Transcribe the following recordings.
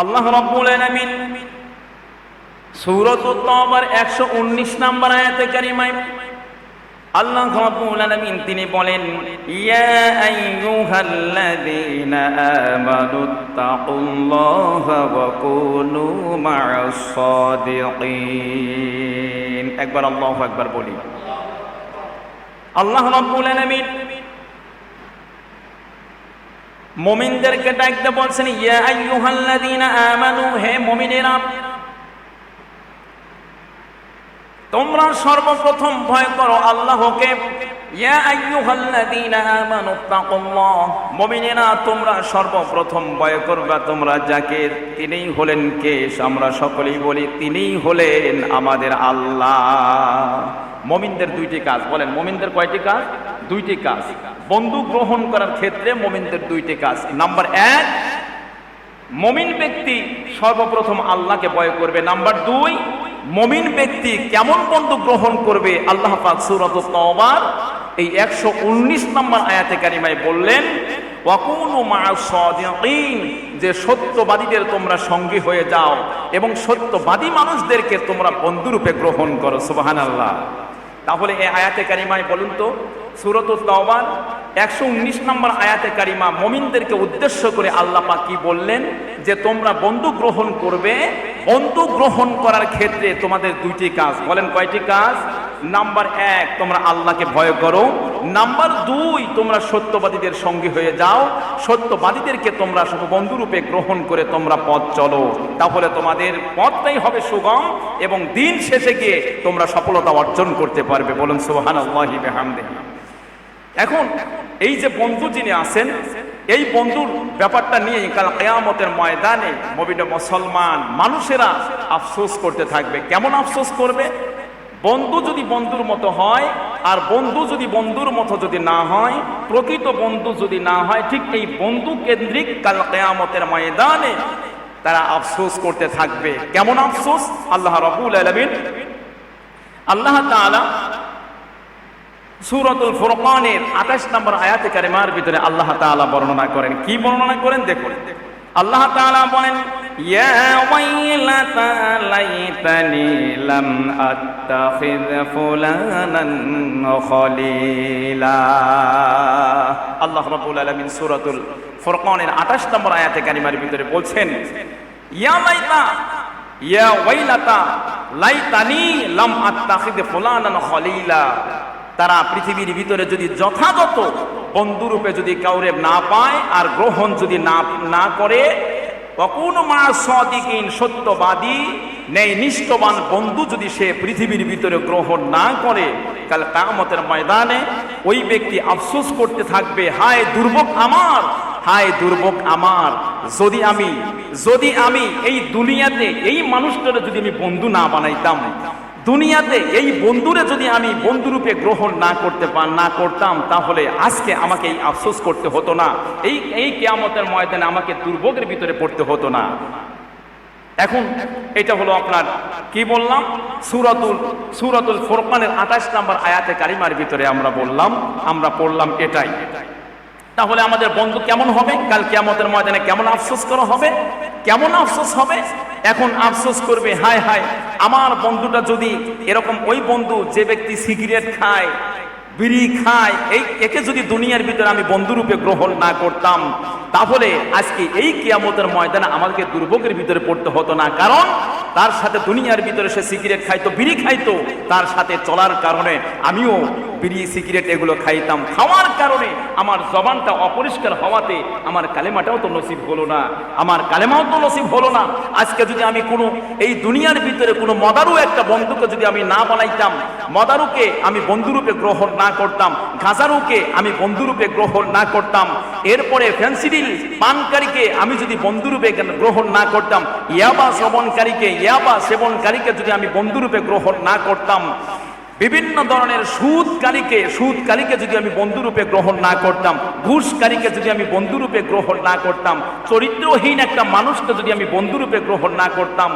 আল্লাহ রব্বুল আলামিন সূরাত তাওবার 119 নম্বর আয়াতে কারিমায় আল্লাহ রাব্বুল আলামিন তিনি বলেন, ইয়া আইয়ুহাল্লাযীনা আমানুত্তাকুল্লাহা ওয়া কুনু মা'আস সাদিকিন। একবার আল্লাহু আকবার বলি। আল্লাহ রাব্বুল আলামিন মুমিনদেরকে ডাকতে বলছেন, ইয়া আইয়ুহাল্লাযীনা হে মুমিনেরা, তোমরা সর্বপ্রথম ভয় করো আল্লাহকে। ইয়া আইয়ুহাল্লাযীনা আমানু, তাকুল্লাহ। তোমরা সর্বপ্রথম ভয় করবা, তোমরা যাকে তিনিই হলেন কে আমরা সকলেই বলি তিনিই হলেন আমাদের আল্লাহ। মমিনদের দুইটি কাজ, বলেন, মমিনদের কয়টি কাজ? দুইটি কাজ। বন্ধু গ্রহণ করার ক্ষেত্রে মমিনদের দুইটি কাজ। নাম্বার এক, মমিন ব্যক্তি সর্বপ্রথম আল্লাহকে ভয় করবে। নাম্বার দুই, মমিন ব্যক্তি কেমন বন্ধু গ্রহণ করবে? আল্লাহ পাক সূরাত তাওবার এই একশো উনিশ নম্বর আয়াতে কারিমায় বললেন যে সত্যবাদীদের তোমরা সঙ্গী হয়ে যাও এবং সত্যবাদী মানুষদেরকে তোমরা বন্ধুরূপে গ্রহণ করো। সুবহানাল্লাহ। তাহলে এই আয়াতে কারিমায় বলুন তো সুরত তাওবার একশো উনিশ নম্বর আয়াতে কারিমা, মমিনদেরকে উদ্দেশ্য করে আল্লাহ পাক বললেন? যে তোমরা বন্ধু গ্রহণ করবে, বন্ধু গ্রহণ করার ক্ষেত্রে তোমাদের দুইটি কাজ। বলেন কয়টি কাজ? নাম্বার এক, তোমরা আল্লাহকে ভয় করো। নাম্বার দুই, তোমরা সত্যবাদীদের সঙ্গী হয়ে যাও। সত্যবাদীদেরকে তোমরা শুধু বন্ধুরূপে গ্রহণ করে তোমরা পথ চলো। তাহলে তোমাদের পথটাই হবে সুগম এবং দিন শেষে গিয়ে তোমরা সফলতা অর্জন করতে পারবে। বলুন সুবহান আল্লাহি বেহামদিহি। এখন এই যে বন্ধু যিনি আছেন, এই বন্ধুর ব্যাপারটা নিয়ে কাল কেয়ামতের ময়দানে মবিন মুসলমান মানুষেরা আফসোস করতে থাকবে। কেমন আফসোস করবে? বন্ধু যদি বন্ধুর মতো হয় আর বন্ধু যদি বন্ধুর মতো যদি না হয়, প্রকৃত বন্ধু যদি না হয়, ঠিক এই বন্ধু কেন্দ্রিক কাল কেয়ামতের ময়দানে তারা আফসোস করতে থাকবে। কেমন আফসোস? আল্লাহ রবুল আলমিন। আল্লাহ তাআলা সুরতুল ফুরকানের আঠাশ নম্বর আয়াতে কারিমার ভিতরে আল্লাহ তাআলা বর্ণনা করেন। কি বর্ণনা করেন দেখুন। আল্লাহ তাআলা বলেন, ইয়া ওয়াইলাতা লাইতানি লাম আত্তাখিয ফুলানান খলিলা। আল্লাহ রাব্বুল আলামিন সূরাতুল ফুরকানের 28 নম্বর আয়াতে কারিমার ভিতরে বলছেন, ইয়া লাইতা, ইয়া ওয়াইলাতা লাইতানি লাম আত্তাখিয ফুলানান খলিলা। তারা পৃথিবীর ভিতরে যদি যথাযথ বন্ধুরূপে যদি কাউরে না পায় আর গ্রহণ যদি না না করে কখন মা সদিকিন সত্যবাদী নেই নিষ্ঠবান বন্ধু যদি সে পৃথিবীর ভিতরে গ্রহণ না করে, কাল কামতের ময়দানে ওই ব্যক্তি আফসোস করতে থাকবে, হায় দুর্ভোগ আমার, হায় দুর্ভোগ আমার। যদি আমি যদি আমি এই দুনিয়াতে এই মানুষটারে যদি আমি বন্ধু না বানাইতাম দুনিয়াতে এই বন্ধুরে যদি আমি বন্ধুরূপে গ্রহণ না করতে পার না করতাম, তাহলে আজকে আমাকে এই আফসোস করতে হতো না। এই এই কেয়ামতের ময়দানে আমাকে দুর্ভোগের ভিতরে পড়তে হতো না। এখন এটা হলো আপনার, কি বললাম? সুরাতুল সুরাতুল ফোরকানের আঠাশ নাম্বার আয়াতে কারিমার ভিতরে আমরা বললাম, আমরা পড়লাম এটাই। তাহলে আমাদের বন্ধু কেমন হবে? কাল কেয়ামতের ময়দানে কেমন আফসোস করা হবে? কেমন আফসোস হবে? এখন আফসোস করবে, হায় হায়, আমার বন্ধুটা যদি এরকম ওই বন্ধু যে ব্যক্তি সিগারেট খায়, বিড়ি খায়, এই একে যদি দুনিয়ার ভিতরে আমি বন্ধুরূপে গ্রহণ না করতাম, তাহলে আজকে এই কিয়ামতের ময়দানে আমাদেরকে দুর্ভোগের ভিতরে পড়তে হতো না। কারণ তার সাথে দুনিয়ার ভিতরে সে সিগারেট খাইতো, বিড়ি খাইতো, তার সাথে চলার কারণে আমিও বিড়ি সিগারেট এগুলো খাইতাম। খাওয়ার কারণে আমার জবানটা অপরিষ্কার হওয়াতে আমার কালেমাটাও তো নসিব হলো না। আমার কালেমাও তো নসিব হলো না। আজকে যদি আমি কোনো, এই দুনিয়ার ভিতরে কোনো মদারু একটা বন্ধুকে যদি আমি না বানাইতাম, মদারুকে আমি বন্ধুরূপে গ্রহণ না করতাম ঘাসারুকে আমি বন্ধুরূপে গ্রহণ না করতাম, এরপরে ফ্যান্সিডিল পানকারীকে আমি যদি বন্ধুরূপে গ্রহণ না করতাম, ইয়াবা শ্রবণকারীকে ইয়াবা সেবনকারীকে যদি আমি বন্ধুরূপে গ্রহণ না করতাম বিভিন্ন ধরনের সুদকারীকে সুদকারীকে যদি আমি বন্ধুরূপে গ্রহণ না করতাম, ঘুষকারীকে যদি আমি বন্ধুরূপে গ্রহণ না করতাম, চরিত্রহীন একটা মানুষকে যদি আমি বন্ধুরূপে গ্রহণ না করতাম,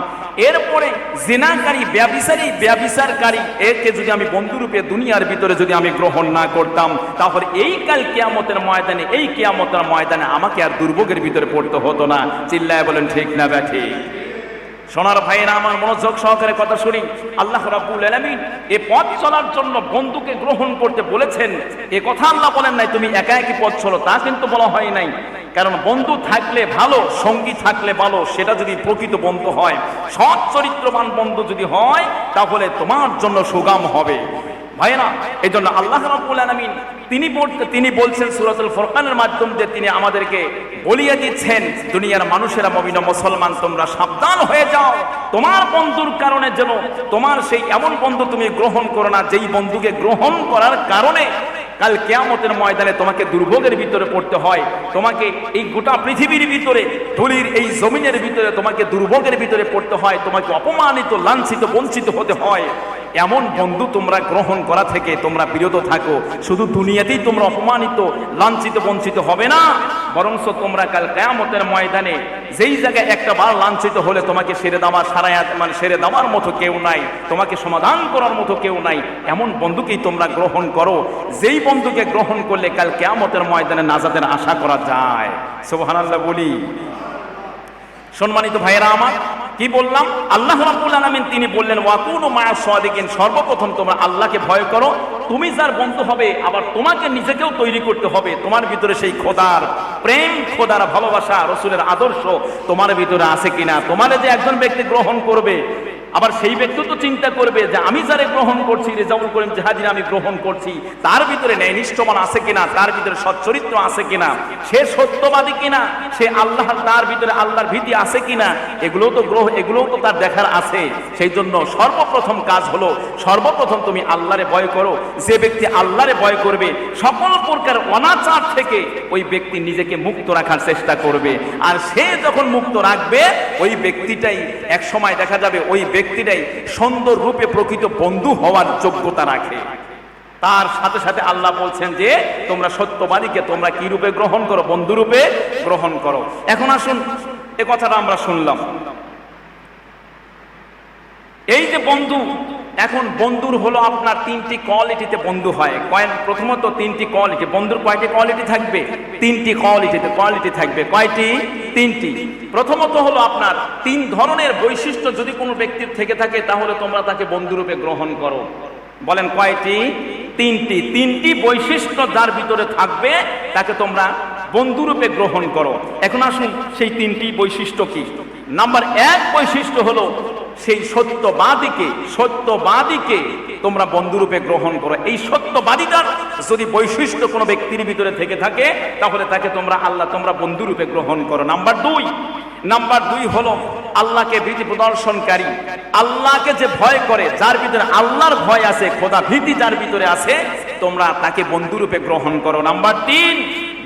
এরপরে জেনাকারী, ব্যবিচারী, ব্যবিচারকারী, একে যদি আমি বন্ধুরূপে দুনিয়ার ভিতরে যদি আমি গ্রহণ না করতাম, তাহলে এই কাল কেয়ামতের ময়দানে, এই কেয়ামতের ময়দানে আমাকে আর দুর্ভোগের ভিতরে পড়তে হতো না। চিল্লায় বলেন, ঠিক না ব্যাঠি? সোনার ভাইয়েরা আমার মনোযোগ সহকারে কথা শুনি। আল্লাহ রাব্বুল আলামিন এ পথ চলার জন্য বন্ধুকে গ্রহণ করতে বলেছেন। এ কথা আল্লাহ বলেন নাই, তুমি একা একই পথ চলো। তা কিন্তু বলা হয় নাই। কারণ বন্ধু থাকলে ভালো, সঙ্গী থাকলে ভালো, সেটা যদি প্রকৃত বন্ধু হয়, সৎ চরিত্রবান বন্ধু যদি হয়, তাহলে তোমার জন্য সুগাম হবে। ভাইরা এই জন্য আল্লাহ রাব্বুল আলামিন তিনি তিনি বলছেন সূরাতুল ফুরকানের মাধ্যম দিয়ে তিনি আমাদেরকে বলিয়ে দিচ্ছেন, দুনিয়ার মানুষেরা মমিন মুসলমান, তোমরা সাবধান হয়ে যাও। তোমার বন্ধুর কারণে যেন তোমার সেই এমন বন্ধু তুমি গ্রহণ করো না, যেই বন্ধুকে গ্রহণ করার কারণে কাল কেয়ামতের ময়দানে তোমাকে দুর্ভোগের ভিতরে পড়তে হয়। তোমাকে এই গোটা পৃথিবীর ভিতরে, ধুলির এই জমিনের ভিতরে তোমাকে দুর্ভোগের ভিতরে পড়তে হয়। তোমাকে অপমানিত, লাঞ্ছিত, বঞ্চিত হতে হয়। এমন বন্ধু তোমরা গ্রহণ করা থেকে তোমরা বিরত থাকো। শুধু দুনিয়াতেই তোমরা অপমানিত, লাঞ্ছিত, বঞ্চিত হবে না। বরংস তোমরা কাল কেয়ামতের ময়দানে যেই জায়গায় একটা বার লাঞ্ছিত হলে তোমাকে সেরে দেওয়ার সারায় মানে সেরে দেওয়ার মতো কেউ নাই। তোমাকে সমাধান করার মতো কেউ নাই। এমন বন্ধুকেই তোমরা গ্রহণ করো। যেই বন্ধুকে গ্রহণ করলে কাল কেয়ামতের ময়দানে নাজাদের আশা করা যায়। সোহানাল্লাহ বলি। সম্মানিত ভাইয়েরা আমার কি বললাম? আল্লাহ রাব্বুল আলামিন তিনি বললেন, ওয়াকুনু মা সাদিকিন সর্বপ্রথম তোমরা আল্লাহকে ভয় করো। তুমি যার বন্ধু হবে, আবার তোমাকে নিজেকেও তৈরি করতে হবে। তোমার ভিতরে সেই খোদার প্রেম, খোদার ভালোবাসা, রসুলের আদর্শ তোমার ভিতরে আছে কিনা? তোমার যে একজন ব্যক্তি গ্রহণ করবে আবার সেই ব্যক্তি তো চিন্তা করবে যে আমি যারে গ্রহণ করছি, রেজাউল করিম জাহাজির আমি গ্রহণ করছি, তার ভিতরে ন্যায় নিষ্ঠমান আছে কিনা, তার ভিতরে সচ্চরিত্র আছে কিনা, সে সত্যবাদী কিনা, সে আল্লাহ, তার ভিতরে আল্লাহর ভীতি আছে কিনা, এগুলো তো গ্রহ, এগুলোও তো তার দেখার আছে। সেই জন্য সর্বপ্রথম কাজ হলো, সর্বপ্রথম তুমি আল্লাহরে ভয় করো, যে ব্যক্তি আল্লাহরে ভয় করবে, সকল প্রকার অনাচার থেকে ওই ব্যক্তি নিজেকে মুক্ত রাখার চেষ্টা করবে। আর সে যখন মুক্ত রাখবে, ওই ব্যক্তিটাই এক সময় দেখা যাবে ওই ব্যক্তিটাই সুন্দর রূপে প্রকৃত বন্ধু হওয়ার যোগ্যতা রাখে। তার সাথে সাথে আল্লাহ বলছেন যে, তোমরা সত্যবাদীকে তোমরা কি রূপে গ্রহণ করো? বন্ধু রূপে গ্রহণ করো। এখন আসুন, এ কথাটা আমরা শুনলাম। এই যে বন্ধু এখন বন্ধুর হলো আপনার তিনটি কোয়ালিটিতে বন্ধু হয়। কয়েন, প্রথমত তিনটি কোয়ালিটি বন্ধুর কয়টি কোয়ালিটি থাকবে? তিনটি কোয়ালিটিতে কোয়ালিটি থাকবে। কয়টি? তিনটি। প্রথমত হলো আপনার তিন ধরনের বৈশিষ্ট্য যদি কোনো ব্যক্তির থেকে থাকে, তাহলে তোমরা তাকে বন্ধুরূপে গ্রহণ করো। বলেন কয়টি? তিনটি। তিনটি বৈশিষ্ট্য যার ভিতরে থাকবে, তাকে তোমরা বন্ধুরূপে গ্রহণ করো। এখন আসুন সেই তিনটি বৈশিষ্ট্য কি? নাম্বার এক বৈশিষ্ট্য হলো সেই সত্যবাদীকে সত্যবাদীকে তোমরা বন্ধুরূপে গ্রহণ করো। এই সত্যবাদীটার যদি বৈশিষ্ট্য কোনো ব্যক্তির ভিতরে থেকে থাকে, তাহলে তাকে তোমরা আল্লাহ তোমরা বন্ধুরূপে গ্রহণ করো। নাম্বার দুই নাম্বার দুই হলো আল্লাহকে ভীতি প্রদর্শনকারী। আল্লাহকে যে ভয় করে, যার ভিতরে আল্লাহর ভয় আছে, খোদা ভীতি যার ভিতরে আছে, তোমরা তাকে বন্ধুরূপে গ্রহণ করো। নাম্বার তিন,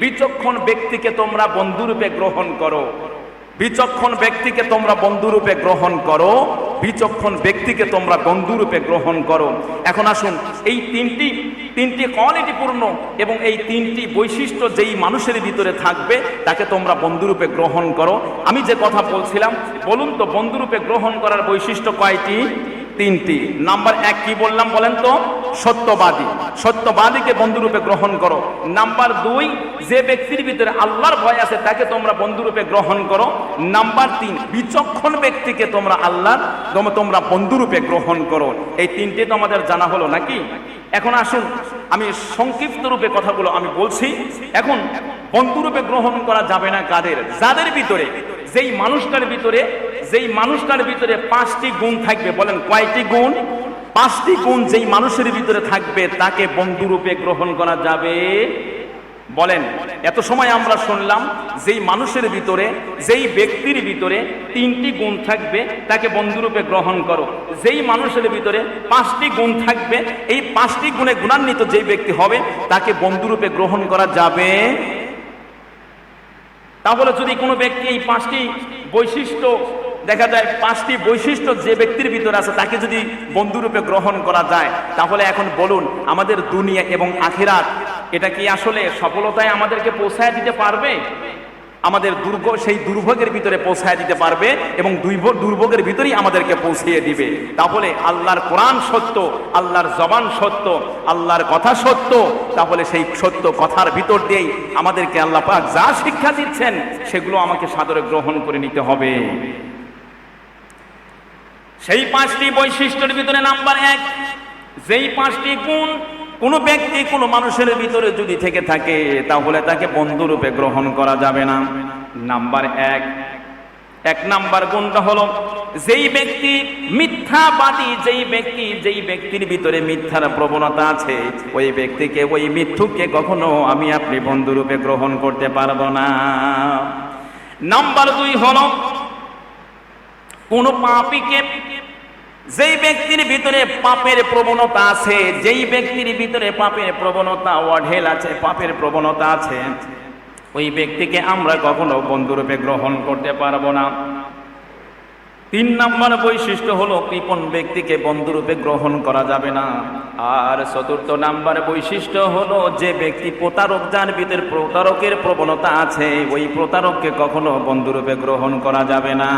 বিচক্ষণ ব্যক্তিকে তোমরা বন্ধুরূপে গ্রহণ করো। বিচক্ষণ ব্যক্তিকে তোমরা বন্ধুরূপে গ্রহণ করো, বিচক্ষণ ব্যক্তিকে তোমরা বন্ধুরূপে গ্রহণ করো। এখন আসুন, এই তিনটি তিনটি কোয়ালিটি পূর্ণ এবং এই তিনটি বৈশিষ্ট্য যেই মানুষের ভিতরে থাকবে, তাকে তোমরা বন্ধুরূপে গ্রহণ করো। আমি যে কথা বলছিলাম, বলুন তো বন্ধুরূপে গ্রহণ করার বৈশিষ্ট্য কয়টি? তিনটি। নাম্বার এক, কি বললাম বলেন তো? সত্যবাদী। সত্যবাদীকে বন্ধুরূপে গ্রহণ করো। নাম্বার দুই, যে ব্যক্তির ভিতরে আল্লাহর ভয় আছে, তাকে তোমরা বন্ধুরূপে গ্রহণ করো। নাম্বার তিন, বিচক্ষণ ব্যক্তিকে তোমরা আল্লাহর তোম- তোমরা বন্ধুরূপে গ্রহণ করো। এই তিনটে তো আমাদের জানা হলো নাকি? এখন আসুন, আমি সংক্ষিপ্ত রূপে কথাগুলো আমি বলছি। এখন বন্ধুরূপে গ্রহণ করা যাবে না কাদের? যাদের ভিতরে যেই মানুষটার ভিতরে, যেই মানুষটার ভিতরে পাঁচটি গুণ থাকবে, বলেন কয়টি গুণ? পাঁচটি গুণ যেই মানুষের ভিতরে থাকবে, তাকে বন্ধুরূপে গ্রহণ করা যাবে। বলেন, এত সময় আমরা শুনলাম, যেই মানুষের ভিতরে, যেই ব্যক্তির ভিতরে তিনটি গুণ থাকবে, তাকে বন্ধুরূপে গ্রহণ করো। যেই মানুষের ভিতরে পাঁচটি গুণ থাকবে, এই পাঁচটি গুণে গুণান্বিত যেই ব্যক্তি হবে, তাকে বন্ধুরূপে গ্রহণ করা যাবে। তাহলে যদি কোনো ব্যক্তি এই পাঁচটি বৈশিষ্ট্য দেখা যায়, পাঁচটি বৈশিষ্ট্য যে ব্যক্তির ভিতরে আছে, তাকে যদি বন্ধুরূপে গ্রহণ করা যায়, তাহলে এখন বলুন, আমাদের দুনিয়া এবং আখিরাত, এটা কি আসলে সফলতায় আমাদেরকে পৌঁছায় দিতে পারবে? আমাদের দুর্গ, সেই দুর্ভোগের ভিতরে পৌঁছায় দিতে পারবে এবং দুর্ভোগ, দুর্ভোগের ভিতরেই আমাদেরকে পৌঁছিয়ে দিবে। তাহলে আল্লাহর কোরআন সত্য, আল্লাহর জবান সত্য, আল্লাহর কথা সত্য, তাহলে সেই সত্য কথার ভিতর দিয়েই আমাদেরকে আল্লাহ পাক যা শিক্ষা দিচ্ছেন, সেগুলো আমাকে সাদরে গ্রহণ করে নিতে হবে। সেই পাঁচটি বৈশিষ্ট্যের ভিতরে নাম্বার এক, যেই পাঁচটি গুণ কোনো ব্যক্তি কোনো মানুষের ভিতরে যদি থেকে থাকে, তাহলে তাকে বন্ধুরূপে গ্রহণ করা যাবে না। নাম্বার এক। এক নাম্বার গুণটা হলো, যেই ব্যক্তি মিথ্যাবাদী, যেই ব্যক্তি, যেই ব্যক্তির ভিতরে মিথ্যার প্রবণতা আছে, ওই ব্যক্তিকে, ওই মিথ্যুককে কখনো আমি আপনি বন্ধুরূপে গ্রহণ করতে পারব না। নাম্বার দুই হলো, কোন পাপিকে যেই ব্যক্তির ভিতরে পাপের প্রবণতা আছে, যেই ব্যক্তির ভিতরে পাপের প্রবণতা অঢেল আছে, পাপের প্রবণতা আছে, ওই ব্যক্তিকে আমরা কখনো বন্ধুরূপে গ্রহণ করতে পারব না। তিন নম্বর বৈশিষ্ট্য হলো কৃপণ ব্যক্তিকে বন্ধুরূপে গ্রহণ করা যাবে না। আর চতুর্থ নাম্বার বৈশিষ্ট্য হলো যে ব্যক্তি প্রতারক, যার ভিতরে প্রতারকের প্রবণতা আছে, ওই প্রতারককে কখনো বন্ধুরূপে গ্রহণ করা যাবে না।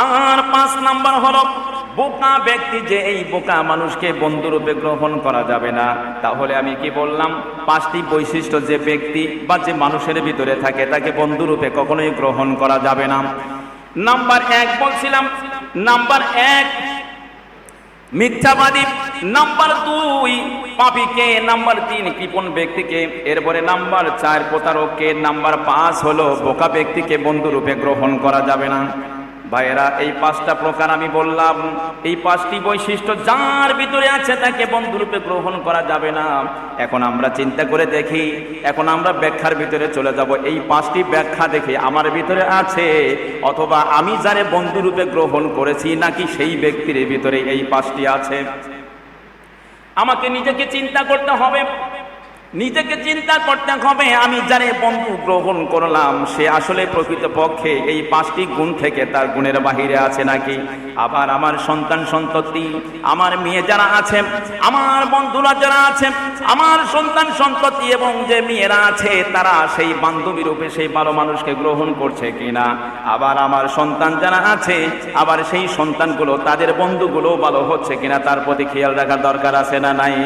আর পাঁচ নাম্বার হলো বোকা ব্যক্তি যে এই বোকা মানুষকে বন্ধুরূপে গ্রহণ করা যাবে না। তাহলে আমি কি বললাম? পাঁচটি বৈশিষ্ট্য যে ব্যক্তি বা যে মানুষের ভিতরে থাকে, তাকে বন্ধুরূপে কখনোই গ্রহণ করা যাবে না। নাম্বার এক বলছিলাম, নাম্বার এক মিথ্যাবাদী। নাম্বার দুই পাপিকে। নাম্বার তিন কৃপণ ব্যক্তিকে। এরপরে নাম্বার চার প্রতারককে। নাম্বার পাঁচ হলো বোকা ব্যক্তিকে বন্ধুরূপে গ্রহণ করা যাবে না। ভাইয়েরা, এই পাঁচটা প্রকার আমি বললাম। এই পাঁচটি বৈশিষ্ট্য যার ভিতরে আছে তাকে বন্ধুরূপে গ্রহণ করা যাবে না। এখন আমরা চিন্তা করে দেখি, এখন আমরা ব্যাখ্যার ভিতরে চলে যাব। এই পাঁচটি ব্যাখ্যা দেখি আমার ভিতরে আছে, অথবা আমি যারে বন্ধুরূপে গ্রহণ করেছি নাকি সেই ব্যক্তির ভিতরে এই পাঁচটি আছে। আমাকে নিজেকে চিন্তা করতে হবে। নিজেকে চিন্তা করতে হবে, আমি যারে বন্ধু গ্রহণ করলাম, সে আসলে প্রকৃতপক্ষে এই পাঁচটি গুণ থেকে তার গুণের বাহিরে আছে নাকি? আবার আমার সন্তান সন্ততি, আমার মেয়ে যারা আছে, আমার বন্ধুরা যারা আছে, আমার সন্তান সন্ততি এবং যে মেয়েরা আছে, তারা সেই বান্ধবী রূপে সেই ভালো মানুষকে গ্রহণ করছে কিনা? আবার আমার সন্তান যারা আছে, আবার সেই সন্তানগুলো, তাদের বন্ধুগুলো ভালো হচ্ছে কিনা, তার প্রতি খেয়াল রাখার দরকার আছে না নাই?